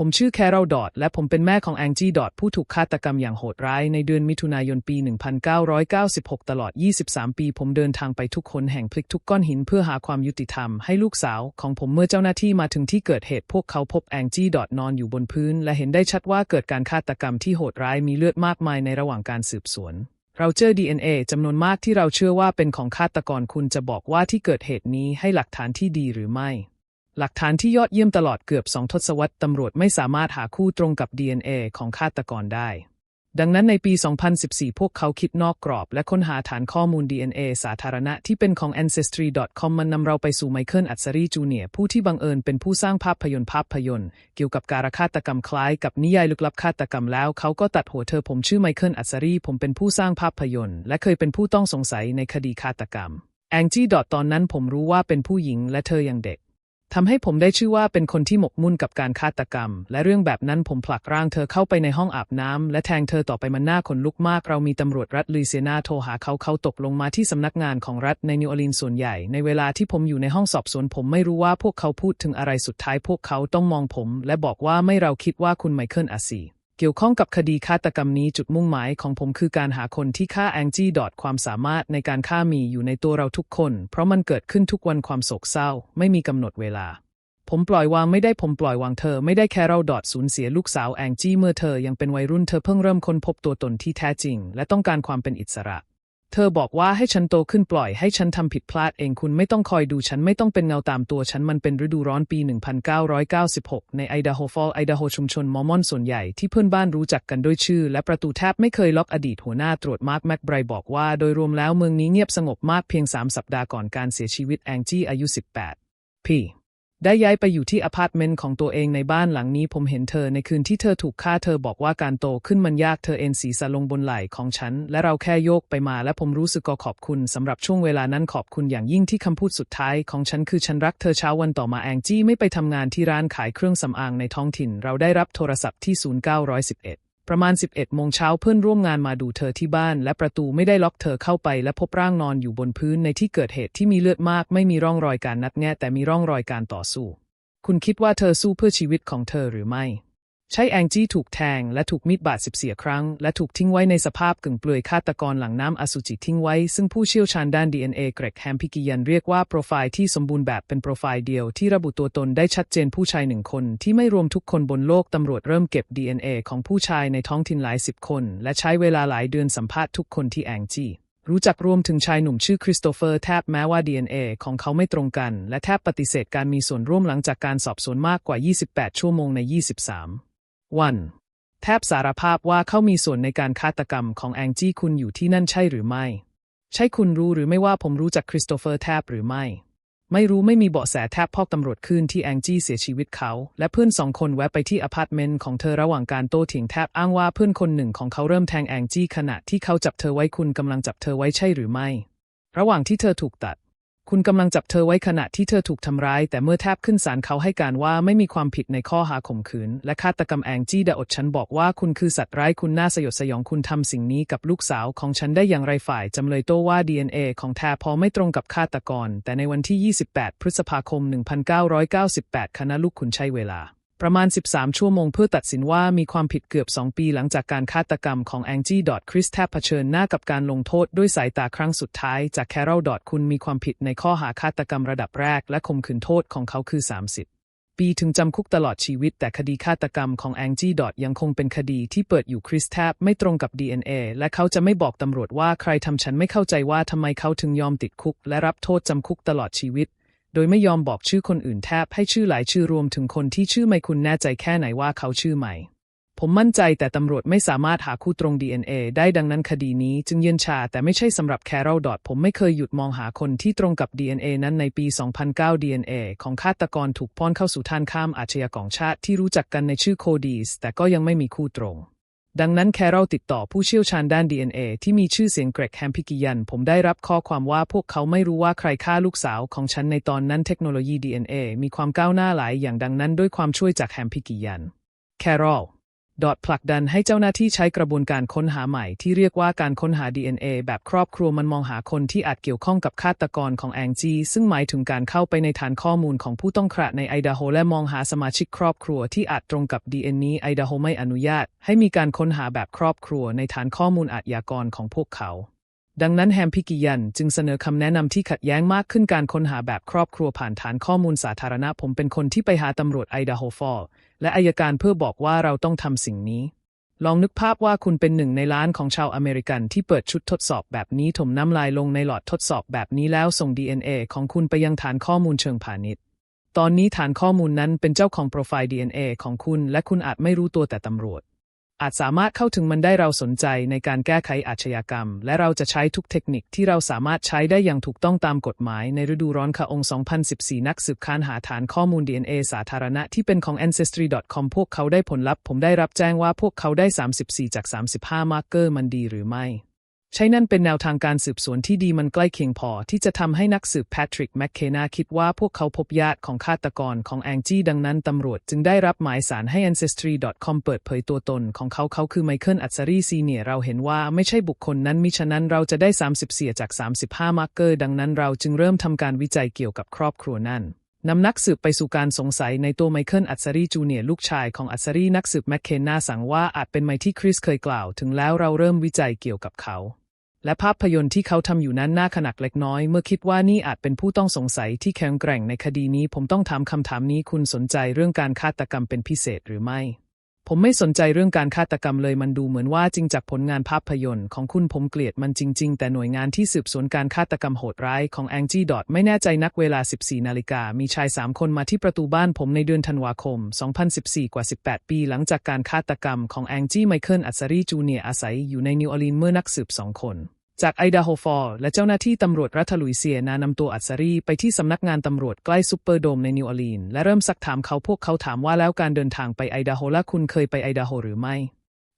ผมชื่อแคโรลดอดและผมเป็นแม่ของแองจี้ดอดผู้ถูกฆาตกรรมอย่างโหดร้ายในเดือนมิถุนายนปี 1996 ตลอด 23 ปี ผมเดินทางไปทุกคนแห่งพลิกทุกก้อนหินเพื่อหาความยุติธรรมให้ลูกสาว ของผมเมื่อเจ้าหน้าที่มาถึงที่เกิดเหตุพวกเขาพบแองจี้ดอดนอนอยู่บนพื้น และเห็นได้ชัดว่าเกิดการฆาตกรรมที่โหดร้ายมีเลือดมากมายในระหว่างการสืบสวนเราเจอ DNA จำนวนมากที่เราเชื่อว่าเป็นของฆาตกรคุณจะบอกว่าที่เกิดเหตุนี้ให้หลักฐานที่ดีหรือไม่ หลักฐานที่ยอดเยี่ยมตลอดเกือบสองทศวรรษตำรวจไม่สามารถหาคู่ตรงกับ DNA ของฆาตกรได้ ดังนั้นในปี 2014 พวกเขาคิดนอกกรอบ และค้นหาฐานข้อมูล DNA สาธารณะที่เป็นของ Ancestry.com มันนำเราไปสู่ไมเคิลอัศรีจูเนียร์ผู้ที่บังเอิญเป็นผู้สร้างภาพยนตร์ภาพยนตร์ เกี่ยวกับการฆาตกรรมคล้ายกับนิยายลึกลับฆาตกรรมแล้ว เขาก็ตัดหัวเธอผมชื่อไมเคิลอัศรีผมเป็นผู้สร้างภาพยนตร์ และเคยเป็นผู้ต้องสงสัยในคดีฆาตกรรมแองจี้ดอตตอนนั้นผมรู้ว่าเป็นผู้หญิงและเธอยังเด็ก ทำให้ผมได้ชื่อว่าเป็นคนที่หมกมุ่นกับการฆาตกรรม และเรื่องแบบนั้นผมผลักร่างเธอเข้าไปในห้องอาบน้ำและแทงเธอต่อไปมันน่าขนลุกมาก เรามีตำรวจรัฐลุยเซียนาโทรหาเขาเขาตกลงมาที่สำนักงานของรัฐในนิวออร์ลีนส์ส่วนใหญ่ ในเวลาที่ผมอยู่ในห้องสอบสวนผมไม่รู้ว่าพวกเขาพูดถึงอะไรสุดท้ายพวกเขาต้องมองผม และบอกว่าไม่เราคิดว่าคุณไมเคิลอาซี เกี่ยวข้องกับคดีฆาตกรรมนี้จุดมุ่งหมายของผมคือการหาคนที่ฆ่าแองจี้ดอดความสามารถในการฆ่ามีอยู่ในตัวเราทุกคน เพราะมันเกิดขึ้นทุกวันความโศกเศร้า ไม่มีกำหนดเวลา ผมปล่อยวางไม่ได้ผมปล่อยวางเธอ ไม่ได้แค่เราดอดสูญเสียลูกสาวแองจี้เมื่อเธอยังเป็นวัยรุ่นเธอเพิ่งเริ่มค้นพบตัวตนที่แท้จริง และต้องการความเป็นอิสระ เธอบอกว่าให้ฉันโตขึ้นปล่อยให้ฉันทำผิดพลาดเองคุณไม่ต้องคอยดูฉันไม่ต้องเป็นเงาตามตัวฉันมันเป็นฤดูร้อนปี 1996 ในไอดาโฮฟอลไอดาโฮชุมชนมอมอนส่วนใหญ่ที่เพื่อนบ้านรู้จักกันด้วยชื่อ และประตูแทบไม่เคยล็อกอดีตหัวหน้าตรวจมาร์คแม็กไบรบอกว่าโดยรวมแล้วเมืองนี้เงียบสงบมากเพียง 3 สัปดาห์ก่อนการเสียชีวิตแองจี้อายุ 18พี่ ได้ย้ายไปอยู่ที่อพาร์ตเมนต์ของตัวเองในบ้านหลังนี้ ผมเห็นเธอในคืนที่เธอถูกฆ่าเธอบอกว่าการโตขึ้นมันยากเธอเอ็นศีรษะลงบนไหล่ของฉัน และเราแค่โยกไปมา และผมรู้สึกก็ขอบคุณสำหรับช่วงเวลานั้นขอบคุณอย่างยิ่งที่คำพูดสุดท้ายของฉันคือฉันรักเธอเช้าวันต่อมาแองจี้ไม่ไปทำงานที่ร้านขายเครื่องสำอางในท้องถิ่น เราได้รับโทรศัพท์ที่0911 ประมาณ 11 โมงเช้าเพื่อนร่วมงานมาดูเธอที่บ้าน และประตูไม่ได้ล็อกเธอเข้าไป และพบร่างนอนอยู่บนพื้นในที่เกิดเหตุที่มีเลือดมาก ไม่มีร่องรอยการนัดแงะแต่มีร่องรอยการต่อสู้ คุณคิดว่าเธอสู้เพื่อชีวิตของเธอหรือไม่ ใช่แองจี้ถูกแทงและถูกมีดบาดสิบสียครั้ง และถูกทิ้งไว้ในสภาพกึ่งเปลือยฆาตกรหลังน้ำอสุจิทิ้งไว้ ซึ่งผู้เชี่ยวชาญด้าน DNA เกรกแฮมพิกิยันเรียกว่าโปรไฟล์ที่สมบูรณ์แบบเป็นโปรไฟล์เดียวที่ระบุตัวตนได้ชัดเจนผู้ชายหนึ่งคน ที่ไม่รวมทุกคนบนโลกตำรวจเริ่มเก็บ DNA ของผู้ชายในท้องถิ่นหลายสิบคน และใช้เวลาหลายเดือนสัมภาษณ์ทุกคนที่แองจี้รู้จักรวมถึงชายหนุ่มชื่อคริสโตเฟอร์แทบแม้ว่า DNA ของเขาไม่ตรงกัน และแทบปฏิเสธการมีส่วนร่วมหลังจากการสอบสวนมากกว่า 28 ชั่วโมงใน 23 วัน แทบสารภาพว่าเขามีส่วนในการฆาตกรรมของแองจี้คุณอยู่ที่นั่นใช่หรือไม่ ใช่คุณรู้หรือไม่ว่าผมรู้จักคริสโตเฟอร์แทบหรือไม่ ไม่รู้ไม่มีเบาะแสแทบพอกตำรวจขึ้นที่แองจี้เสียชีวิตเขา และเพื่อนสองคนแวะไปที่อพาร์ตเมนต์ของเธอระหว่างการโต้เถียงแทบอ้างว่าเพื่อนคนหนึ่งของเขาเริ่มแทงแองจี้ขณะที่เขาจับเธอไว้คุณกำลังจับเธอไว้ใช่หรือไม่ ระหว่างที่เธอถูกตัด คุณกำลังจับเธอไว้ขณะที่เธอถูกทำร้าย แต่เมื่อแทบขึ้นศาลเขาให้การว่าไม่มีความผิดในข้อหาข่มขืน และฆาตกรรมแองจี้ดาอดฉันบอกว่าคุณคือสัตว์ร้ายคุณน่าสยดสยองคุณทำสิ่งนี้กับลูกสาวของฉันได้อย่างไรฝ่ายจำเลยโต้ว่า DNA ของแทพอไม่ตรงกับฆาตกร แต่ในวันที่ 28 พฤษภาคม 1998 คณะลูกคุณใช้เวลา ประมาณ 13 ชั่วโมงเพื่อตัดสินว่ามีความผิดเกือบ 2 ปีหลังจากการฆาตกรรมของแองจี้ดอดคริสแทบเผชิญหน้ากับการลงโทษด้วยสายตาครั้งสุดท้ายจากแคโรลดอดคุณมีความผิดในข้อหาฆาตกรรมระดับแรก และข่มขืนโทษของเขาคือ 30 ปีถึงจำคุกตลอดชีวิต แต่คดีฆาตกรรมของแองจี้ดอดยังคงเป็นคดีที่เปิดอยู่คริสแทบไม่ตรงกับ DNA และเขาจะไม่บอกตำรวจว่าใครทำฉันไม่เข้าใจว่าทำไมเขาถึงยอมติดคุก และรับโทษจำคุกตลอดชีวิต โดยไม่ยอมบอกชื่อคนอื่นแทบให้ชื่อหลายชื่อรวมถึงคนที่ชื่อไม่คุณแน่ใจแค่ไหนว่าเขาชื่อใหม่ ผมมั่นใจแต่ตำรวจไม่สามารถหาคู่ตรง DNA ได้ดังนั้นคดีนี้จึงเย็นชาแต่ไม่ใช่สำหรับแคโรลดอดผมไม่เคยหยุดมองหาคนที่ตรงกับ DNA นั้นในปี 2009 DNA ของฆาตกรถูกป้อนเข้าสู่ท่านข้ามอาชญากรชาติที่รู้จักกันในชื่อโคดีสแต่ก็ยังไม่มีคู่ตรง ดังนั้นแคโรลติดต่อผู้เชี่ยวชาญด้าน DNA ที่มีชื่อเสียงเกรกแฮมพิกิยัน ผมได้รับข้อความว่าพวกเขาไม่รู้ว่าใครฆ่าลูกสาวของฉันในตอนนั้นเทคโนโลยี DNA มีความก้าวหน้าหลายอย่างดังนั้นด้วยความช่วยจากแฮมพิกิยัน แคโรล ดอทผลักดันให้เจ้าหน้าที่ใช้กระบวนการค้นหาใหม่ที่เรียกว่าการค้นหา DNA แบบครอบครัวมันมองหาคนที่อาจเกี่ยวข้องกับฆาตกรของแองจีซึ่งหมายถึงการเข้าไปในฐานข้อมูลของผู้ต้องขะในไอดาโฮและมองหาสมาชิกครอบครัวที่อาจตรงกับ DNA นี้ไอดาโฮไม่อนุญาต ให้มีการค้นหาแบบครอบครัวในฐานข้อมูลอาชญากรของพวกเขา ดังนั้นแฮมพิกิยันจึงเสนอคำแนะนำที่ขัดแย้งมากขึ้นการค้นหาแบบครอบครัวผ่านฐานข้อมูลสาธารณะผมเป็นคนที่ไปหาตำรวจไอดาโฮฟอลและอายการเพื่อบอกว่าเราต้องทำสิ่งนี้ ลองนึกภาพว่าคุณเป็นหนึ่งในล้านของชาวอเมริกันที่เปิดชุดทดสอบแบบนี้ถมน้ำลายลงในหลอดทดสอบแบบนี้แล้วส่ง DNA ของคุณไปยังฐานข้อมูลเชิงพาณิชย์ ตอนนี้ฐานข้อมูลนั้นเป็นเจ้าของโปรไฟล์ DNA ของคุณ และคุณอาจไม่รู้ตัวแต่ตำรวจ อาจสามารถเข้าถึงมันได้เราสนใจในการแก้ไขอาชญากรรม และเราจะใช้ทุกเทคนิคที่เราสามารถใช้ได้อย่างถูกต้องตามกฎหมาย ในฤดูร้อนค่ะองค์ 2014 นักสืบค้านหาฐานข้อมูล DNA สาธารณะที่เป็นของ Ancestry.com พวกเขาได้ผลลัพธ์ผมได้รับแจ้งว่าพวกเขาได้ 34 จาก 35 มาร์กเกอร์มันดีหรือไม่ ใช่นั่นเป็นแนวทางการสืบสวนที่ดีมันใกล้เคียงพอ ที่จะทำให้นักสืบแพทริกแมคเคนาคิดว่าพวกเขาพบญาติของฆาตกรของแองจี้ดังนั้นตำรวจจึงได้รับหมายสารให้ Ancestry.com เปิดเผยตัวตนของเขาเขาคือไมเคิลอั s ซารีซีเนียเราเห็นว่าไม่ใช่บุคคลนั้นมิฉะนั้นเราจะได้34จาก 35 มาร์กเกอร์ ดังนั้นเราจึงเริ่มทำการวิจัยเกี่ยวกับครอบครัวนั้น นำนักสืบไปสู่การสงสัยในตัวไมเคิลอั s ซารีจูเนียร์ลูกชายของอั s ซารีนักสืบแมคเคนนาสั่งว่าอาจเป็นไมที่คริสเคยกล่าว ถึงแล้วเราเริ่มวิจัยเกี่ยวกับเขา และภาพยนตร์ที่เขาทำอยู่นั้นน่าขนักเล็กน้อย เมื่อคิดว่านี่อาจเป็นผู้ต้องสงสัยที่แข็งแกร่งในคดีนี้ ผมต้องถามคำถามนี้คุณสนใจเรื่องการฆาตกรรมเป็นพิเศษหรือไม่ ผมไม่สนใจเรื่องการฆาตกรรมเลยมันดูเหมือนว่าจริงจากผลงานภาพยนตร์ของคุณผมเกลียดมันจริง ๆ แต่หน่วยงานที่สืบสวนการฆาตกรรมโหดร้ายของแองจี้ดอทไม่แน่ใจนักเวลา 14 นาฬิกา มีชาย 3 คนมาที่ประตูบ้านผมในเดือนธันวาคม 2014 กว่า 18 ปีหลังจากการฆาตกรรมของแองจี้ไมเคิลอัสซารีจูเนียอาศัยอยู่ในนิวออร์ลีนเมื่อนักสืบสองคน จากไอดาโฮฟอร์และเจ้าหน้าที่ตำรวจรัฐลุยเซียนานำตัวอัศรีไปที่สำนักงานตำรวจใกล้ซูเปอร์โดมในนิวออร์ลีนส์และเริ่มซักถามเขาพวกเขาถามว่าแล้วการเดินทางไปไอดาโฮและคุณเคยไปไอดาโฮหรือไม่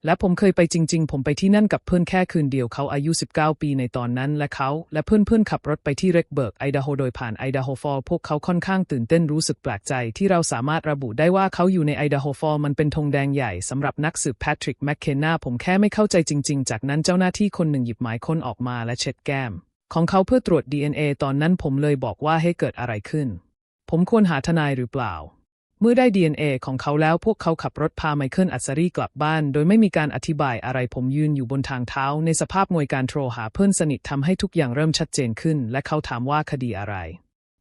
และผมเคยไปจริง ๆ ผมไปที่นั่นกับเพื่อนแค่คืนเดียวเขาอายุ 19 ปีในตอนนั้น และเขาและเพื่อนๆขับรถไปที่เร็กเบิร์กไอดาโฮโดยผ่านไอดาโฮฟอลพวกเขาค่อนข้างตื่นเต้นรู้สึกแปลกใจ ที่เราสามารถระบุได้ว่าเขาอยู่ในไอดาโฮฟอลมันเป็นธงแดงใหญ่สำหรับนักสืบแพทริกแมคเคนนาผมแค่ไม่เข้าใจจริง ๆ จากนั้นเจ้าหน้าที่คนหนึ่งหยิบหมายค้นออกมาและเช็ดแก้ม ของเขาเพื่อตรวจ DNA ตอนนั้นผมเลยบอกว่าให้เกิดอะไรขึ้น ผมควรหาทนายหรือเปล่า เมื่อได้ DNA ของเขาแล้วพวกเขาขับรถพาไมเคิลอัสซารีกลับบ้าน โดยไม่มีการอธิบายอะไรผมยืนอยู่บนทางเท้า ในสภาพมวยการโทรหาเพื่อนสนิททำให้ทุกอย่างเริ่มชัดเจนขึ้น และเขาถามว่าคดีอะไร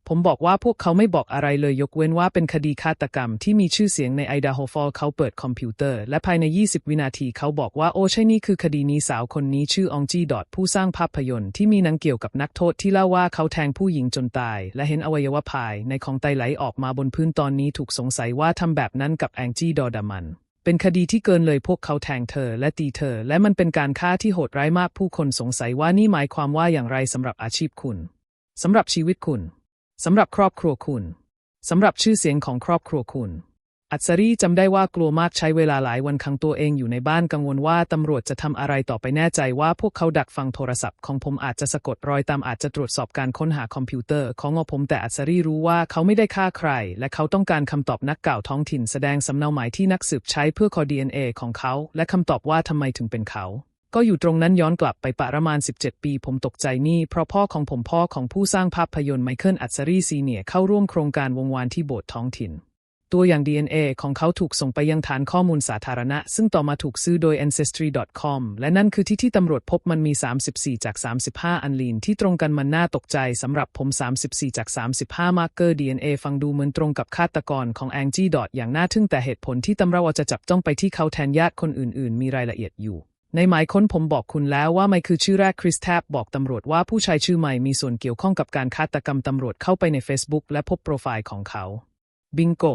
ผมบอกว่าพวกเขาไม่บอกอะไรเลยยกเว้นว่าเป็นคดีฆาตกรรมที่มีชื่อเสียงในไอดาโฮฟอลเขาเปิดคอมพิวเตอร์ และภายใน 20 วินาทีเขาบอกว่าโอ้ใช่นี่คือคดีนี้สาวคนนี้ชื่อองจีดอทผู้สร้างภาพยนตร์ที่มีหนังเกี่ยวกับนักโทษที่เล่าว่าเขาแทงผู้หญิงจนตาย และเห็นอวัยวะภายในของไตไหลออกมาบนพื้นตอนนี้ถูกสงสัยว่าทำแบบนั้นกับแองจีดอดามันเป็นคดีที่เกินเลยพวกเขาแทงเธอและตีเธอ และมันเป็นการฆ่าที่โหดร้ายมากผู้คนสงสัยว่านี่หมายความว่าอย่างไรสำหรับอาชีพคุณสำหรับชีวิตคุณ สำหรับครอบครัวคุณ สำหรับชื่อเสียงของครอบครัวคุณ อัศรีจำได้ว่ากลัวมากใช้เวลาหลายวันขังตัวเองอยู่ในบ้านกังวลว่าตำรวจจะทำอะไรต่อไปแน่ใจว่าพวกเขาดักฟังโทรศัพท์ของผมอาจจะสะกดรอยตามอาจจะตรวจสอบการค้นหาคอมพิวเตอร์ของอผมแต่อัศรีรู้ว่าเขาไม่ได้ฆ่าใคร และเขาต้องการคำตอบนักกล่าวท้องถิ่นแสดงสำเนาหมายที่นักสืบใช้เพื่อคอ DNA ของเขา และคำตอบว่าทำไมถึงเป็นเขา ก็อยู่ตรงนั้นย้อนกลับไปประมาณ 17 ปี ผมตกใจนี่เพราะพ่อของผมพ่อของผู้สร้างภาพยนตร์ไมเคิลอัศรีซีเนียเข้าร่วมโครงการวงวานที่โบสถ์ท้องถิ่น ตัวอย่าง DNA ของเขาถูกส่งไปยังฐานข้อมูลสาธารณะ ซึ่งต่อมาถูกซื้อโดย Ancestry.com และนั่นคือที่ที่ตำรวจพบมันมี 34 จาก 35 อันลีนที่ตรงกันมันน่าตกใจสำหรับผม 34 จาก 35 มาร์กเกอร์ DNA ฟังดูเหมือนตรงกับฆาตกรของแองจี้ดอทอย่างน่าทึ่งแต่เหตุผลที่ตำรวจจะจับจ้องไปที่เขาแทนญาติคนอื่น ๆ มีรายละเอียดอยู่ ในหมายค้นผมบอกคุณแล้วว่าไม่คือชื่อแรกคริสแทบบอกตำรวจว่าผู้ชายชื่อใหม่มีส่วนเกี่ยวข้องกับการฆาตกรรมตำรวจเข้าไปใน Facebook และพบโปรไฟล์ของเขา บิงโก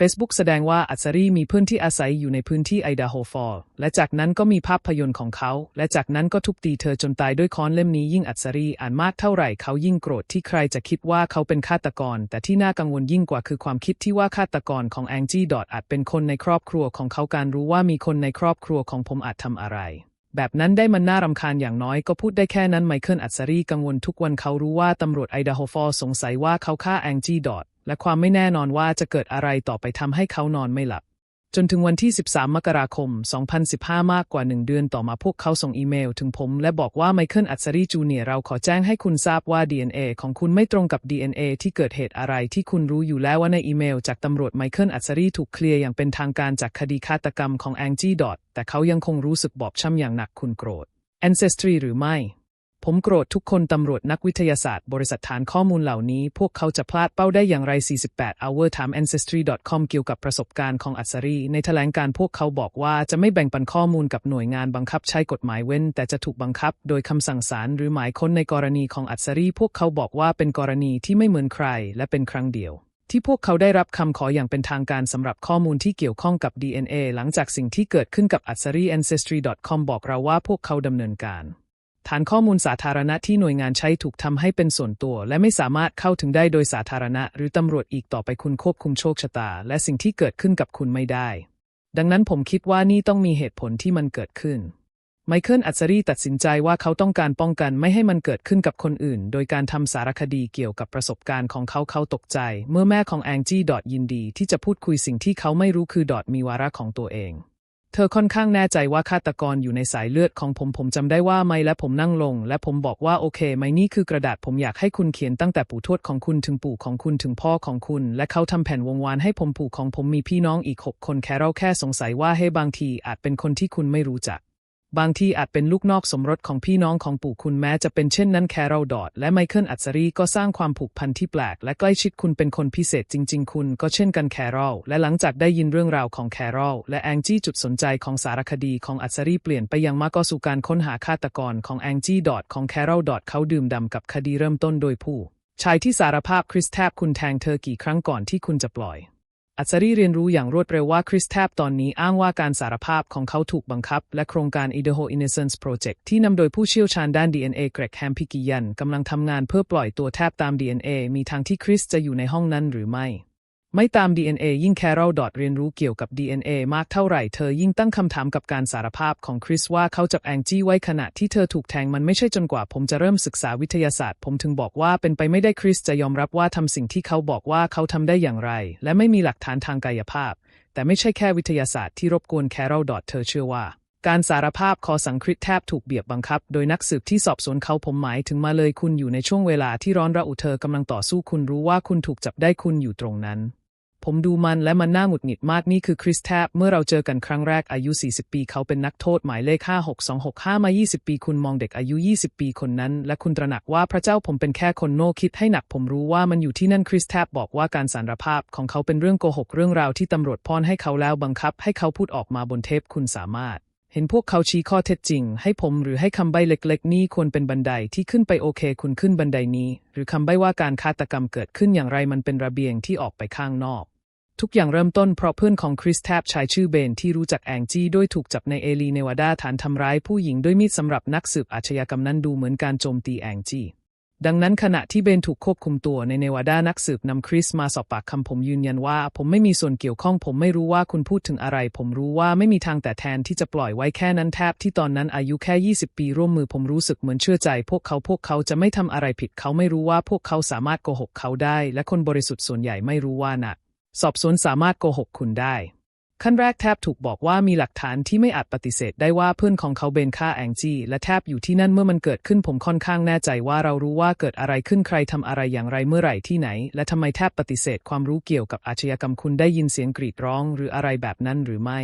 Facebook แสดงว่าอัศรีมีเพื่อนที่อาศัยอยู่ในพื้นที่ไอดาโฮฟอลและจากนั้นก็มีภาพยนตร์ของเขา และจากนั้นก็ทุบตีเธอจนตายด้วยค้อนเล่มนี้ยิ่งอัศรีอ่านมากเท่าไหร่เขายิ่งโกรธที่ใครจะคิดว่าเขาเป็นฆาตกร แต่ที่น่ากังวลยิ่งกว่าคือความคิดที่ว่าฆาตกรของแองจี้ดอทอาจเป็นคนในครอบครัวของเขาการรู้ว่ามีคนในครอบครัวของผมอาจทำอะไรแบบนั้นได้มันน่ารำคาญอย่างน้อยก็พูดได้แค่นั้นไมเคิลอัศรีกังวลทุกวันเขารู้ว่าตำรวจไอดาโฮฟอลสงสัยว่าเขาฆ่าแองจี้ดอท และความไม่แน่นอนว่าจะเกิดอะไรต่อไปทำให้เขานอนไม่หลับ จนถึงวันที่ 13 มกราคม 2015 มากกว่า1เดือนต่อมาพวกเขาส่งอีเมลถึงผม และบอกว่าไมเคิลอัศรีจูเนียร์เราขอแจ้งให้คุณทราบว่า DNA ของคุณไม่ตรงกับ DNA ที่เกิดเหตุอะไรที่คุณรู้อยู่แล้วว่าในอีเมล จากตำรวจไมเคิลอัศรีถูกเคลียร์อย่างเป็นทางการจากคดีฆาตกรรมของแองจี้ดอทแต่เขายังคงรู้สึกบอบช้ำอย่างหนักคุณโกรธ Ancestry หรือไม่ ผมโกรธทุกคนตำรวจนักวิทยาศาสตร์ บริษัทฐานข้อมูลเหล่านี้ พวกเขาจะพลาดเป้าได้อย่างไร 48 hour time ancestry.com เกี่ยวกับประสบการณ์ของอัศรี ในแถลงการพวกเขาบอกว่าจะไม่แบ่งปันข้อมูลกับหน่วยงานบังคับใช้กฎหมายเว้น แต่จะถูกบังคับโดยคำสั่งศาลหรือหมายค้นในกรณีของอัศรี พวกเขาบอกว่าเป็นกรณีที่ไม่เหมือนใคร และเป็นครั้งเดียวที่พวกเขาได้รับคำขออย่างเป็นทางการสำหรับข้อมูลที่เกี่ยวข้องกับ DNA หลังจากสิ่งที่เกิดขึ้นกับอัศรี ancestry.com บอกเราว่าพวกเขาดำเนินการ ฐานข้อมูลสาธารณะที่หน่วยงานใช้ถูกทำให้เป็นส่วนตัว และไม่สามารถเข้าถึงได้โดยสาธารณะ หรือตำรวจอีกต่อไปคุณควบคุมโชคชะตา และสิ่งที่เกิดขึ้นกับคุณไม่ได้ ดังนั้นผมคิดว่านี่ต้องมีเหตุผลที่มันเกิดขึ้น ไมเคิลอัศรีตัดสินใจว่าเขาต้องการป้องกันไม่ให้มันเกิดขึ้นกับคนอื่น โดยการทำสารคดีเกี่ยวกับประสบการณ์ของเขาเขาตกใจ เมื่อแม่ของแองจี้ดอทยินดี ที่จะพูดคุยสิ่งที่เขาไม่รู้คือดอทมีวาระของตัวเอง เธอค่อนข้างแน่ใจว่าฆาตกรอยู่ในสายเลือดของผมผมจำได้ว่าไม่และผมนั่งลง และผมบอกว่าโอเคไหมนี่คือกระดาษผมอยากให้คุณเขียนตั้งแต่ปู่ทวดของคุณถึงปู่ของคุณถึงพ่อของคุณ และเขาทำแผ่นวงวานให้ผมปู่ของผมมีพี่น้องอีกหกคนแค่เราแค่สงสัยว่าให้บางทีอาจเป็นคนที่คุณไม่รู้จัก บางทีอาจเป็นลูกนอกสมรสของพี่น้องของปู่คุณแม้จะเป็นเช่นนั้นแคโรลดอดและไมเคิลอัศรีก็สร้างความผูกพันที่แปลก และใกล้ชิดคุณเป็นคนพิเศษจริง ๆ คุณก็เช่นกันแคโรลและหลังจากได้ยินเรื่องราวของแคโรลและแองจี้จุดสนใจของสารคดีของอัศรีเปลี่ยนไปยังมากก็สู่การค้นหาฆาตกรของแองจี้ดอดของแคโรลดอดเขาดื่มด่ำกับคดีเริ่มต้นโดยผู้ชายที่สารภาพคริสแทบคุณแทงเธอกี่ครั้งก่อนที่คุณจะปล่อย อัศรีเรียนรู้อย่างรวดเร็วว่าคริสแทบตอนนี้อ้างว่าการสารภาพของเขาถูกบังคับ และโครงการ Idaho Innocence Project ที่นำโดยผู้เชี่ยวชาญด้าน DNA เกรกแฮมพิกิยันกำลังทำงานเพื่อปล่อยตัวแทบตาม DNA มีทางที่คริสจะอยู่ในห้องนั้นหรือไม่ ไม่ตาม DNA ยิ่งแคโรลดอดเรียนรู้เกี่ยวกับ DNA มากเท่าไหร่ เธอยิ่งตั้งคำถามกับการสารภาพของคริสว่าเขาจับแองจี้ไว้ขณะที่เธอถูกแทงมันไม่ใช่จนกว่าผมจะเริ่มศึกษาวิทยาศาสตร์ ผมถึงบอกว่าเป็นไปไม่ได้คริสจะยอมรับว่าทำสิ่งที่เขาบอกว่าเขาทำได้อย่างไร และไม่มีหลักฐานทางกายภาพ แต่ไม่ใช่แค่วิทยาศาสตร์ที่รบกวนแคโรดอดเธอเชื่อว่าการสารภาพคอสังคริตแทบถูกเบียบบังคับ โดยนักสืบที่สอบสวนเขาผมหมายถึงมาเลยคุณอยู่ในช่วงเวลาที่ร้อนระอุเธอกำลังต่อสู้คุณรู้ว่าคุณถูกจับได้คุณอยู่ตรงนั้น ผมดูมันและมันน่าหงุดหงิดมากนี่คือคริสแทบเมื่อเราเจอกันครั้งแรกอายุ 40 ปีเขาเป็นนักโทษหมายเลข 56265 มา 20 ปี คุณมองเด็กอายุ 20 ปีคนนั้น และคุณตระหนักว่าพระเจ้าผมเป็นแค่คนโง่คิดให้หนักผมรู้ว่ามันอยู่ที่นั่นคริสแทบบอกว่าการสารภาพของเขาเป็นเรื่องโกหกเรื่องราวที่ตำรวจป้อนให้เขาแล้วบังคับ ให้เขาพูดออกมาบนเทปคุณสามารถ เห็นพวกเขาชี้ข้อเท็จจริง ให้ผมหรือให้คำใบ้เล็กๆ นี่ควรเป็นบันไดที่ขึ้นไปโอเค คุณขึ้นบันไดนี้ หรือคำใบ้ว่าการฆาตกรรมเกิดขึ้นอย่างไรมันเป็นระเบียงที่ออกไปข้างนอก ทุกอย่างเริ่มต้นเพราะเพื่อนของคริสแทบชายชื่อเบนที่รู้จักแองจี้ด้วยถูกจับในเอลีเนวาดาฐานทำร้ายผู้หญิงด้วยมีดสำหรับนักสืบอาชญากรรมนั้นดูเหมือนการโจมตีแองจี้ ดังนั้นขณะที่เบนถูกควบคุมตัวในเนวาดานักสืบนำคริสมาสอบปากคำผมยืนยันว่า ผมไม่มีส่วนเกี่ยวข้องผมไม่รู้ว่าคุณพูดถึงอะไร ผมรู้ว่าไม่มีทางแต่แทนที่จะปล่อยไว้แค่นั้นแทบที่ตอนนั้นอายุแค่ 20 ปีร่วมมือผมรู้สึกเหมือนเชื่อใจ พวกเขาพวกเขาจะไม่ทำอะไรผิดเขาไม่รู้ว่าพวกเขาสามารถโกหกเขาได้ และคนบริสุทธิ์ส่วนใหญ่ไม่รู้ว่านะสอบสวนสามารถโกหกคุณได้ ขั้นแรกแทบถูกบอกว่ามีหลักฐานที่ไม่อาจปฏิเสธได้ว่าเพื่อนของเขาเบนฆ่าแองจี้และแทบอยู่ที่นั่นเมื่อมันเกิดขึ้นผมค่อนข้างแน่ใจว่าเรารู้ว่าเกิดอะไรขึ้นใครทำอะไรอย่างไรเมื่อไหร่ที่ไหน และทำไมแทบปฏิเสธความรู้เกี่ยวกับอาชญากรรมคุณได้ยินเสียงกรีดร้อง หรืออะไรแบบนั้นหรือไม่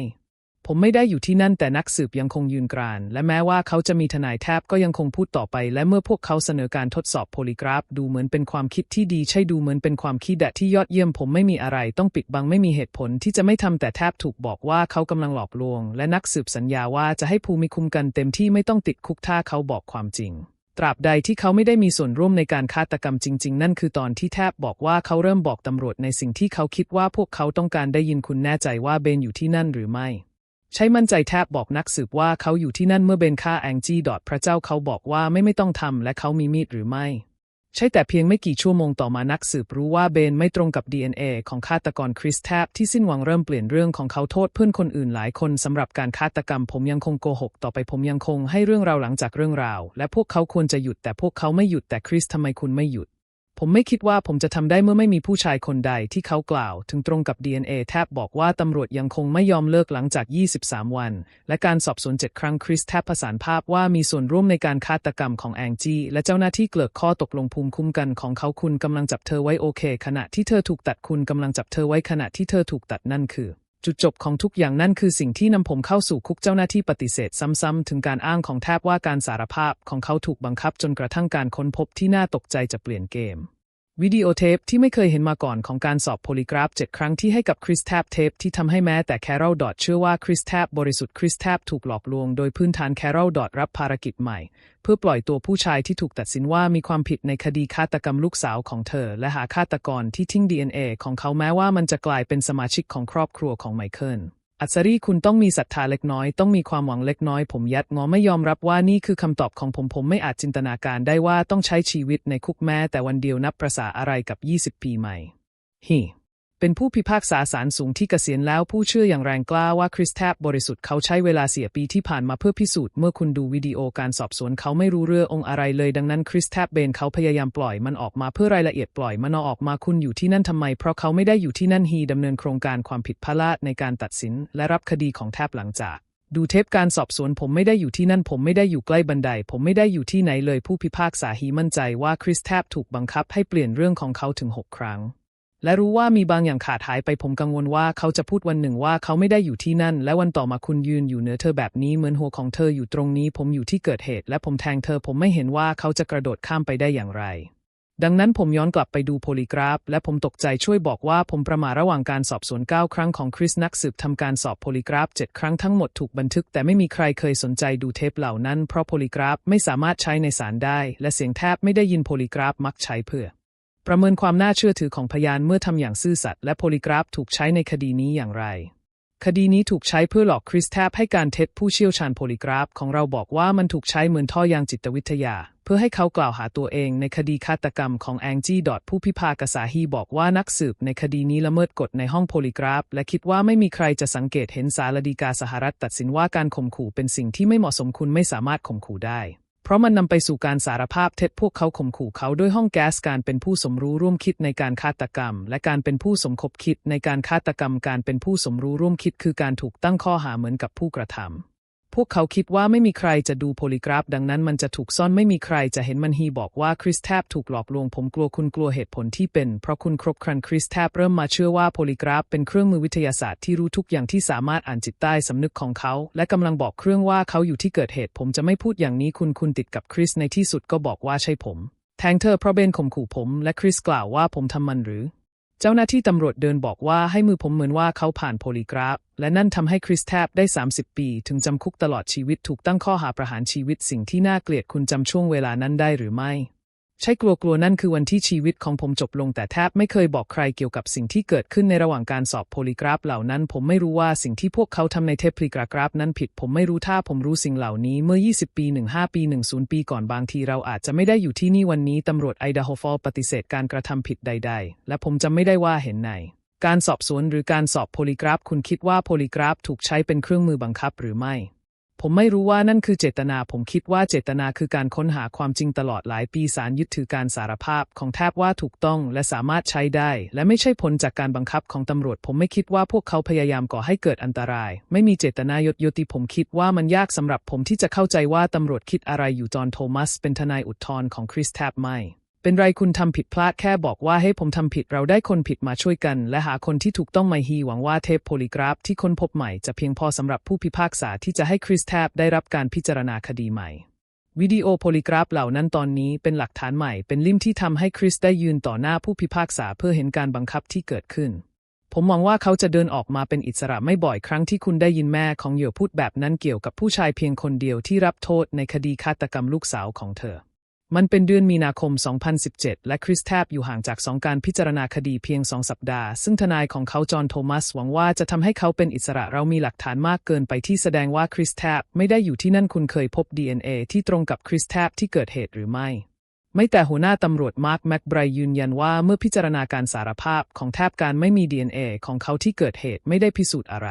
ผมไม่ได้อยู่ที่นั่นแต่นักสืบยังคงยืนกราน และแม้ว่าเขาจะมีทนายแทบก็ยังคงพูดต่อไป และเมื่อพวกเขาเสนอการทดสอบโพลีกราฟ ดูเหมือนเป็นความคิดที่ดี ใช่ดูเหมือนเป็นความคิดที่ยอดเยี่ยม ผมไม่มีอะไรต้องปิดบังไม่มีเหตุผลที่จะไม่ทำแต่แทบถูกบอกว่าเขากำลังหลอกลวง และนักสืบสัญญาว่าจะให้ภูมิคุ้มกันเต็มที่ไม่ต้องติดคุกถ้าเขาบอกความจริงตราบใดที่เขาไม่ได้มีส่วนร่วมในการฆาตกรรมจริง ๆ นั่นคือตอนที่แทบบอกว่าเขาเริ่มบอกตำรวจในสิ่งที่เขาคิดว่าพวกเขาต้องการได้ยินคุณแน่ใจว่าเบนอยู่ที่นั่นหรือไม่ ใช้มั่นใจแทบบอกนักสืบว่าเขาอยู่ที่นั่นเมื่อเบนฆ่าแองจี้ดอดพระเจ้าเขาบอกว่าไม่ไม่ต้องทำและเขามีมีดหรือไม่ ใช่แต่เพียงไม่กี่ชั่วโมงต่อมานักสืบรู้ว่าเบนไม่ตรงกับ DNA ของฆาตกรคริสแทบที่สิ้นหวังเริ่มเปลี่ยนเรื่องของเขาโทษเพื่อนคนอื่นหลายคนสำหรับการฆาตกรรมผมยังคงโกหกต่อไปผมยังคงให้เรื่องราวหลังจากเรื่องราว และพวกเขาควรจะหยุดแต่พวกเขาไม่หยุดแต่คริสทำไมคุณไม่หยุด ผมไม่คิดว่าผมจะทำได้เมื่อไม่มีผู้ชายคนใดที่เขากล่าว ถึงตรงกับ DNA แทบบอกว่าตำรวจยังคงไม่ยอมเลิกหลังจาก 23 วัน และการสอบสวน7ครั้งคริสแทบผสานภาพว่ามีส่วนร่วมในการฆาตกรรมของแองจี้และเจ้าหน้าที่เกลือกข้อตกลงภูมิคุ้มกันของเขาคุณกำลังจับเธอไว้โอเค ขณะที่เธอถูกตัดคุณกำลังจับเธอไว้ขณะที่เธอถูกตัดนั่นคือ จุดจบของทุกอย่างนั่นคือสิ่งที่นำผมเข้าสู่คุกเจ้าหน้าที่ปฏิเสธซ้ำๆถึงการอ้างของแทบว่าการสารภาพของเขาถูกบังคับจนกระทั่งการค้นพบที่น่าตกใจจะเปลี่ยนเกม วิดีโอเทปที่ไม่เคยเห็นมาก่อนของการสอบโพลีกราฟ 7 ครั้งที่ให้กับคริสแทบเทปที่ทำให้แม้แต่แคโรลดอดเชื่อว่าคริสแทบบริสุทธิ์คริสแทบถูกหลอกลวง โดยพื้นฐานแคโรลดอดรับภารกิจใหม่ เพื่อปล่อยตัวผู้ชายที่ถูกตัดสินว่ามีความผิดในคดีฆาตกรรมลูกสาวของเธอ และหาฆาตกรที่ทิ้ง DNA ของเขาแม้ว่ามันจะกลายเป็นสมาชิกของครอบครัวของไมเคิล อัศรีคุณต้องมีศรัทธาเล็กน้อย ต้องมีความหวังเล็กน้อย ผมยัดงอไม่ยอมรับว่านี่คือคำตอบของผมผมไม่อาจจินตนาการได้ว่าต้องใช้ชีวิตในคุกแม้แต่วันเดียวนับประษาอะไรกับ 20 ปีใหม่ฮิ เป็นผู้พิพากษาศาลสูงที่เกษียณแล้วผู้เชื่ออย่างแรงกล้าว่าคริสแทบบริสุทธิ์เขาใช้เวลาเสียปีที่ผ่านมาเพื่อพิสูจน์เมื่อคุณดูวิดีโอการสอบสวนเขาไม่รู้เรื่ององอะไรเลยดังนั้นคริสแทบเบนเขาพยายามปล่อยมันออกมาเพื่อรายละเอียดปล่อยมันออกมาคุณอยู่ที่นั่นทำไม เพราะเขาไม่ได้อยู่ที่นั่นฮีดำเนินโครงการความผิดพลาดในการตัดสิน และรับคดีของแทบหลังจากดูเทปการสอบสวนผมไม่ได้อยู่ที่นั่นผมไม่ได้อยู่ใกล้บันได ผมไม่ได้อยู่ที่ไหนเลยผู้พิพากษาฮีมั่นใจว่าคริสแทบถูกบังคับให้เปลี่ยนเรื่องของเขาถึง 6 ครั้ง และรู้ว่ามีบางอย่างขาดหายไปผมกังวลว่าเขาจะพูดวันหนึ่งว่าเขาไม่ได้อยู่ที่นั่น และวันต่อมาคุณยืนอยู่เหนือเธอแบบนี้เหมือนหัวของเธออยู่ตรงนี้ ผมอยู่ที่เกิดเหตุ และผมแทงเธอผมไม่เห็นว่าเขาจะกระโดดข้ามไปได้อย่างไร ดังนั้นผมย้อนกลับไปดูโพลีกราฟ และผมตกใจช่วยบอกว่าผมประมาทระหว่างการสอบสวน 9 ครั้งของคริสนักสืบทำการสอบโพลีกราฟ 7 ครั้งทั้งหมดถูกบันทึก แต่ไม่มีใครเคยสนใจดูเทปเหล่านั้นเพราะโพลีกราฟไม่สามารถใช้ในศาลได้ และเสียงแทบไม่ได้ยินโพลีกราฟมักใช้เพื่อ ประเมินความน่าเชื่อถือของพยานเมื่อทำอย่างซื่อสัตย์และโพลีกราฟถูกใช้ในคดีนี้อย่างไร คดีนี้ถูกใช้เพื่อหลอกคริสแทบให้การเท็จผู้เชี่ยวชาญโพลีกราฟของเราบอกว่ามันถูกใช้เหมือนท่อยางจิตวิทยา เพื่อให้เขากล่าวหาตัวเองในคดีฆาตกรรมของแองจี้ดอทผู้พิพากษาฮีบอกว่านักสืบในคดีนี้ละเมิดกฎในห้องโพลีกราฟ และคิดว่าไม่มีใครจะสังเกตเห็นสารดีกาสหรัฐตัดสินว่าการข่มขู่เป็นสิ่งที่ไม่เหมาะสมคุณไม่สามารถข่มขู่ได้ เพราะมันนำไปสู่การสารภาพเท็จพวกเขาข่มขู่เขาด้วยห้องแก๊สการเป็นผู้สมรู้ร่วมคิดในการฆาตกรรม และการเป็นผู้สมคบคิดในการฆาตกรรม การเป็นผู้สมรู้ร่วมคิด คือการถูกตั้งข้อหาเหมือนกับผู้กระทำ พวกเขาคิดว่าไม่มีใครจะดูโพลีกราฟ ดังนั้นมันจะถูกซ่อนไม่มีใครจะเห็นมันฮีบอกว่าคริสแทบถูกหลอกลวงผมกลัวคุณกลัวเหตุผลที่เป็น เพราะคุณครบครันคริสแทบเริ่มมาเชื่อว่าโพลีกราฟเป็นเครื่องมือวิทยาศาสตร์ที่รู้ทุกอย่างที่สามารถอ่านจิตใต้สำนึกของเขา และกำลังบอกเครื่องว่าเขาอยู่ที่เกิดเหตุผมจะไม่พูดอย่างนี้คุณคุณติดกับคริสในที่สุดก็บอกว่าใช่ผมแทงเธอเพราะเบนข่มขู่ผมและคริสกล่าวว่าผมทำมันหรือ เจ้าหน้าที่ตำรวจเดินบอกว่าให้มือผมเหมือนว่าเขาผ่านโพลีกราฟ และนั่นทำให้คริสแทบได้ 30 ปี ถึงจำคุกตลอดชีวิตถูกตั้งข้อหาประหารชีวิตสิ่งที่น่าเกลียดคุณจำช่วงเวลานั้นได้หรือไม่ ใช่กลัวกลัวนั่นคือวันที่ชีวิตของผมจบลงแต่แทบไม่เคยบอกใครเกี่ยวกับสิ่งที่เกิดขึ้นในระหว่างการสอบโพลีกราฟเหล่านั้น ผมไม่รู้ว่าสิ่งที่พวกเขาทำในเทปพลีกราฟนั้นผิด ผมไม่รู้ถ้าผมรู้สิ่งเหล่านี้เมื่อ 20 ปี 15 ปี 10 ปีก่อนบางทีเราอาจจะไม่ได้อยู่ที่นี่วันนี้ตำรวจไอดาโฮฟอลปฏิเสธการกระทำผิดใด ๆ และผมจำไม่ได้ว่าเห็นใน การสอบสวนหรือการสอบโพลีกราฟ คุณคิดว่าโพลีกราฟถูกใช้เป็นเครื่องมือบังคับหรือไม่ ผมไม่รู้ว่านั่นคือเจตนา ผมคิดว่าเจตนาคือการค้นหาความจริงตลอดหลายปีสารยึดถือการสารภาพของแทบว่าถูกต้องและสามารถใช้ได้ และไม่ใช่ผลจากการบังคับของตำรวจ ผมไม่คิดว่าพวกเขาพยายามก่อให้เกิดอันตราย ไม่มีเจตนายศยติผมคิดว่ามันยากสำหรับผมที่จะเข้าใจว่าตำรวจคิดอะไรอยู่จอห์นโทมัสเป็นทนายอุทธรณ์ของคริสแทบไม่ เป็นไรคุณทำผิดพลาดแค่บอกว่าให้ผมทำผิดเราได้คนผิดมาช่วยกัน และหาคนที่ถูกต้องมาฮีหวังว่าเทปโพลีกราฟที่ค้นพบใหม่จะเพียงพอสำหรับผู้พิพากษาที่จะให้คริสแทบได้รับการพิจารณาคดีใหม่ วิดีโอโพลีกราฟเหล่านั้นตอนนี้เป็นหลักฐานใหม่ เป็นลิ่มที่ทำให้คริสได้ยืนต่อหน้าผู้พิพากษาเพื่อเห็นการบังคับที่เกิดขึ้น ผมมองว่าเขาจะเดินออกมาเป็นอิสระไม่บ่อยครั้งที่คุณได้ยินแม่ของเหยื่อพูดแบบนั้นเกี่ยวกับผู้ชายเพียงคนเดียวที่รับโทษในคดีฆาตกรรมลูกสาวของเธอ มันเป็นเดือนมีนาคม 2017 และคริสแทบอยู่ห่างจากสองการพิจารณาคดีเพียงสองสัปดาห์ ซึ่งทนายของเขาจอห์นโทมัสหวังว่าจะทำให้เขาเป็นอิสระเรามีหลักฐานมากเกินไปที่แสดงว่าคริสแทบไม่ได้อยู่ที่นั่นคุณเคยพบ DNA ที่ตรงกับคริสแทบที่เกิดเหตุหรือไม่ ไม่แต่หัวหน้าตำรวจมาร์คแม็กไบรยืนยันว่าเมื่อพิจารณาการสารภาพของแทบการไม่มี DNA ของเขาที่เกิดเหตุไม่ได้พิสูจน์อะไร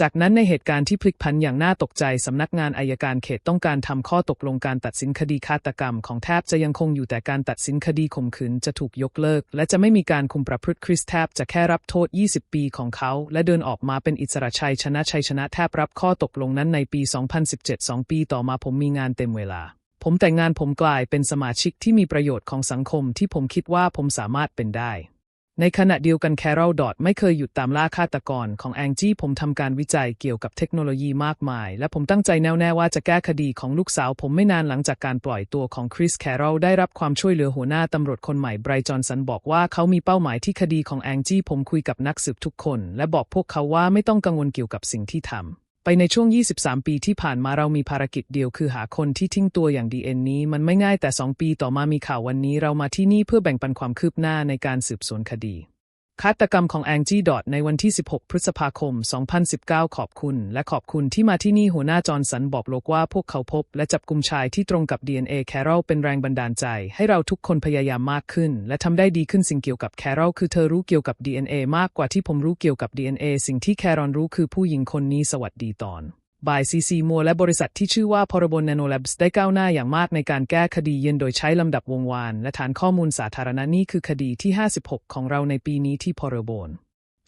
จากนั้นในเหตุการณ์ที่พลิกผันอย่างน่าตกใจ สำนักงานอายการเขตต้องการทำข้อตกลงการตัดสินคดีฆาตกรรมของแทบจะยังคงอยู่แต่การตัดสินคดีข่มขืนจะถูกยกเลิก และจะไม่มีการคุมประพฤติคริสแทบจะแค่รับโทษ 20 ปีของเขา และเดินออกมาเป็นอิสระชัยชนะชัยชนะแทบรับข้อตกลงนั้นในปี 2017 2 ปีต่อมาผมมีงานเต็มเวลา ผมแต่งงานผมกลายเป็นสมาชิกที่มีประโยชน์ของสังคมที่ผมคิดว่าผมสามารถเป็นได้ ในขณะเดียวกันแคโรลดอดไม่เคยหยุดตามล่าฆาตกรของแองจี้ผมทำการวิจัยเกี่ยวกับเทคโนโลยีมากมาย และผมตั้งใจแน่วแน่ว่าจะแก้คดีของลูกสาวผมไม่นานหลังจากการปล่อยตัวของคริสแคโรลได้รับความช่วยเหลือหัวหน้าตำรวจคนใหม่ไบรจอนสันบอกว่าเขามีเป้าหมายที่คดีของแองจี้ผมคุยกับนักสืบทุกคน และบอกพวกเขาว่าไม่ต้องกังวลเกี่ยวกับสิ่งที่ทำ ไปในช่วง 23 ปีที่ผ่านมาเรามีภารกิจเดียวคือหาคนที่ทิ้งตัวอย่างดีเอ็นนี้ มันไม่ง่ายแต่ 2 ปีต่อมามีข่าววันนี้เรามาที่นี่เพื่อแบ่งปันความคืบหน้าในการสืบสวนคดี ฆาตกรรมของแองจี้ดอทในวันที่ 16 พฤษภาคม 2019 ขอบคุณ และขอบคุณที่มาที่นี่หัวหน้าจอห์นสันบอกโลกว่าพวกเขาพบ และจับกลุ่มชายที่ตรงกับ DNA แคโรลเป็นแรงบันดาลใจ ให้เราทุกคนพยายามมากขึ้น และทำได้ดีขึ้นสิ่งเกี่ยวกับแคโรลคือเธอรู้เกี่ยวกับ DNA มากกว่าที่ผมรู้เกี่ยวกับ DNA สิ่งที่แครอนรู้คือผู้หญิงคนนี้สวัสดีตอน บายซีซีมัวและบริษัทที่ชื่อว่าพรบนาโนแลบส์ได้ก้าวหน้าอย่างมากในการแก้คดีเย็นโดยใช้ลำดับวงวาน และฐานข้อมูลสาธารณะนี่คือคดีที่ 56 ของเราในปีนี้ที่พรบน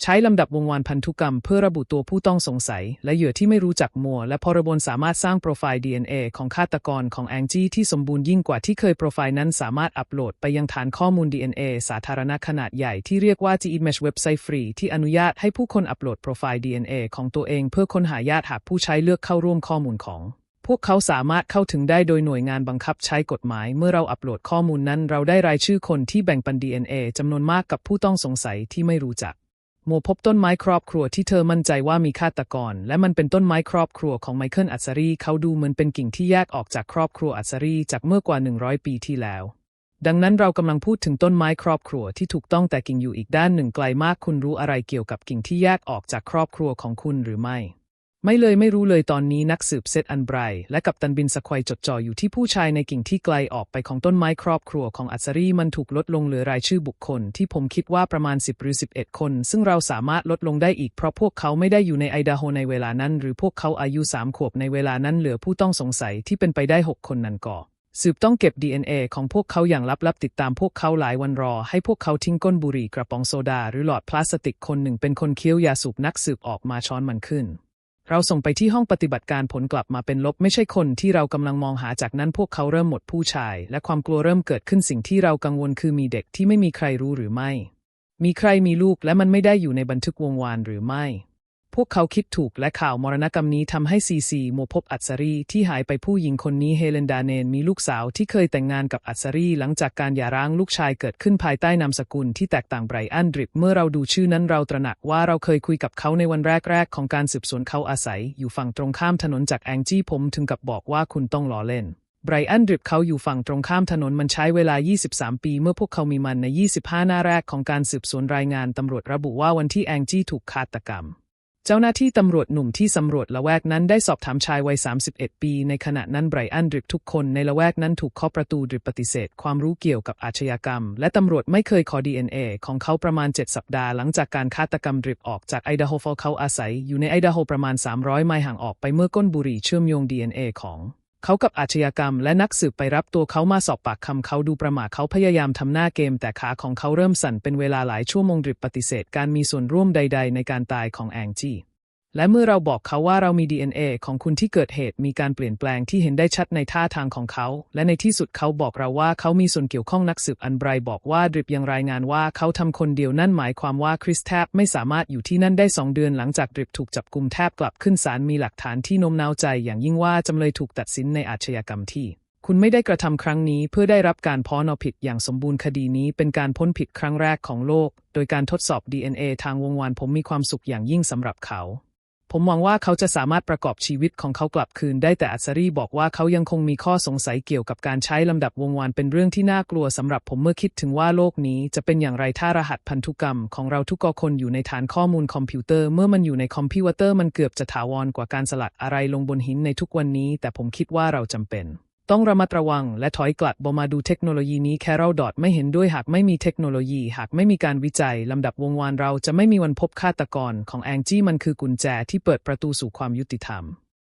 ใช้ลำดับวงวานพันธุกรรมเพื่อระบุตัวผู้ต้องสงสัย และเหยื่อที่ไม่รู้จักมัว และพรบนสามารถสร้างโปรไฟล์ DNA ของฆาตกรของแองจี้ที่สมบูรณ์ยิ่งกว่าที่เคยโปรไฟล์นั้นสามารถอัปโหลดไปยังฐานข้อมูล DNA สาธารณะขนาดใหญ่ที่เรียกว่า G-Image เว็บไซต์ฟรีที่อนุญาตให้ผู้คนอัปโหลดโปรไฟล์ DNA ของตัวเองเพื่อค้นหาญาติหากผู้ใช้เลือกเข้าร่วมข้อมูลของพวกเขาสามารถเข้าถึงได้โดยหน่วยงานบังคับใช้กฎหมาย เมื่อเราอัปโหลดข้อมูลนั้น เราได้รายชื่อคนที่แบ่งปัน DNA จำนวนมากกับผู้ต้องสงสัยที่ไม่รู้จัก โมพบต้นไม้ครอบครัวที่เธอมั่นใจว่ามีฆาตกร และมันเป็นต้นไม้ครอบครัวของไมเคิลอัศรีเขาดูเหมือนเป็นกิ่งที่แยกออกจากครอบครัวอัศรีจากเมื่อกว่า 100 ปีที่แล้ว ดังนั้นเรากำลังพูดถึงต้นไม้ครอบครัวที่ถูกต้องแต่กิ่งอยู่อีกด้านหนึ่งไกลมากคุณรู้อะไรเกี่ยวกับกิ่งที่แยกออกจากครอบครัวของคุณหรือไม่ ไม่เลยไม่รู้เลยตอนนี้นักสืบเซตอันไบร์และกัปตันบินสควอยจดจ่ออยู่ที่ผู้ชายในกิ่งที่ไกลออกไปของต้นไม้ครอบครัวของอัศรีมันถูกลดลงเหลือรายชื่อบุคคลที่ผมคิดว่าประมาณ 10 หรือ 11 คน ซึ่งเราสามารถลดลงได้อีกเพราะพวกเขาไม่ได้อยู่ในไอดาโฮในเวลานั้น หรือพวกเขาอายุ3ขวบในเวลานั้นเหลือผู้ต้องสงสัยที่เป็นไปได้ 6 คนนั้นก่อสืบต้องเก็บ DNA ของพวกเขาอย่างลับๆติดตามพวกเขาหลายวันรอ ให้พวกเขาทิ้งก้นบุหรี่กระป๋องโซดา หรือหลอดพลาสติกคนหนึ่งเป็นคนเคี้ยวยาสูบนักสืบออกมาช้อนมันขึ้น เราส่งไปที่ห้องปฏิบัติการผลกลับมาเป็นลบไม่ใช่คนที่เรากำลังมองหาจากนั้นพวกเขาเริ่มหมดผู้ชาย และความกลัวเริ่มเกิดขึ้นสิ่งที่เรากังวลคือมีเด็กที่ไม่มีใครรู้หรือไม่ มีใครมีลูกและมันไม่ได้อยู่ในบันทึกวงวานหรือไม่ พวกเขาคิดถูกและข่าวมรณกรรมนี้ทำให้ซีซีโมพบอัศรีที่หายไปผู้หญิงคนนี้เฮเลนดาเนนมีลูกสาวที่เคยแต่งงานกับอัศรีหลังจากการหย่าร้างลูกชายเกิดขึ้นภายใต้นามสกุลที่แตกต่างไบรอันดริปเมื่อเราดูชื่อนั้นเราตระหนักว่าเราเคยคุยกับเขาในวันแรก ๆ ของการสืบสวนเขาอาศัย อยู่ฝั่งตรงข้ามถนนจากแองจี้ผมถึงกับบอกว่าคุณต้องล้อเล่นไบรอันดริปเขาอยู่ฝั่งตรงข้ามถนนมันใช้เวลา 23 ปี เมื่อพวกเขามีมันใน 25 หน้าแรกของการสืบสวนรายงานตำรวจระบุว่าวันที่แองจี้ถูกฆาตกรรม เจ้าหน้าที่ตำรวจหนุ่มที่สำรวจละแวกนั้นได้สอบถามชายวัย 31 ปี ในขณะนั้นไบรอันดริปทุกคนในละแวกนั้นถูกเคาะประตูดริปปฏิเสธ ความรู้เกี่ยวกับอาชญากรรม และตำรวจไม่เคยขอ DNA ของเขาประมาณ 7 สัปดาห์หลังจากการฆาตกรรมดริปออกจากไอดาโฮฟอลเขาอาศัยอยู่ในไอดาโฮประมาณ 300 ไมล์ห่างออกไปเมื่อก้นบุหรี่เชื่อมโยง DNA ของ เขากับอาชญากรรมและนักสืบไปรับตัวเขามาสอบปากคำเขาดูประหม่าเขาพยายามทำหน้าเกม แต่ขาของเขาเริ่มสั่นเป็นเวลาหลายชั่วโมงดริบปฏิเสธการมีส่วนร่วมใด ๆ ในการตายของแองจี้ และเมื่อเราบอกเขาว่าเรามี DNA ของคุณที่เกิดเหตุมีการเปลี่ยนแปลงที่เห็นได้ชัดในท่าทางของเขา และในที่สุดเขาบอกเราว่าเขามีส่วนเกี่ยวข้องนักสืบอันไบรบอกว่าดริปยังรายงานว่าเขาทำคนเดียวนั่นหมายความว่าคริสแทบไม่สามารถอยู่ที่นั่นได้สองเดือนหลังจากดริปถูกจับกุมแทบกลับขึ้นศาลมีหลักฐานที่โน้มน้าวใจอย่างยิ่งว่าจำเลยถูกตัดสินในอาชญากรรมที่คุณไม่ได้กระทำครั้งนี้เพื่อได้รับการพ้อนอผิดอย่างสมบูรณ์คดีนี้เป็นการพ้นผิดครั้งแรกของโลก โดยการทดสอบ DNA ทางวงวานผมมีความสุขอย่างยิ่งสำหรับเขา ผมหวังว่าเขาจะสามารถประกอบชีวิตของเขากลับคืนได้แต่อัศรีบอกว่าเขายังคงมีข้อสงสัยเกี่ยวกับการใช้ลำดับวงวานเป็นเรื่องที่น่ากลัวสำหรับผมเมื่อคิดถึงว่าโลกนี้จะเป็นอย่างไรถ้ารหัสพันธุกรรมของเราทุกคนอยู่ในฐานข้อมูลคอมพิวเตอร์เมื่อมันอยู่ในคอมพิวเตอร์มันเกือบจะถาวรกว่าการสลักอะไรลงบนหินในทุกวันนี้ แต่ผมคิดว่าเราจำเป็น ต้องระมัดระวังและถอยกลับบมาดูเทคโนโลยีนี้แค่เราดอทไม่เห็นด้วยหากไม่มีเทคโนโลยี หากไม่มีการวิจัย ลำดับวงวานเราจะไม่มีวันพบฆาตกรของแองจี้มันคือกุญแจที่เปิดประตูสู่ความยุติธรรม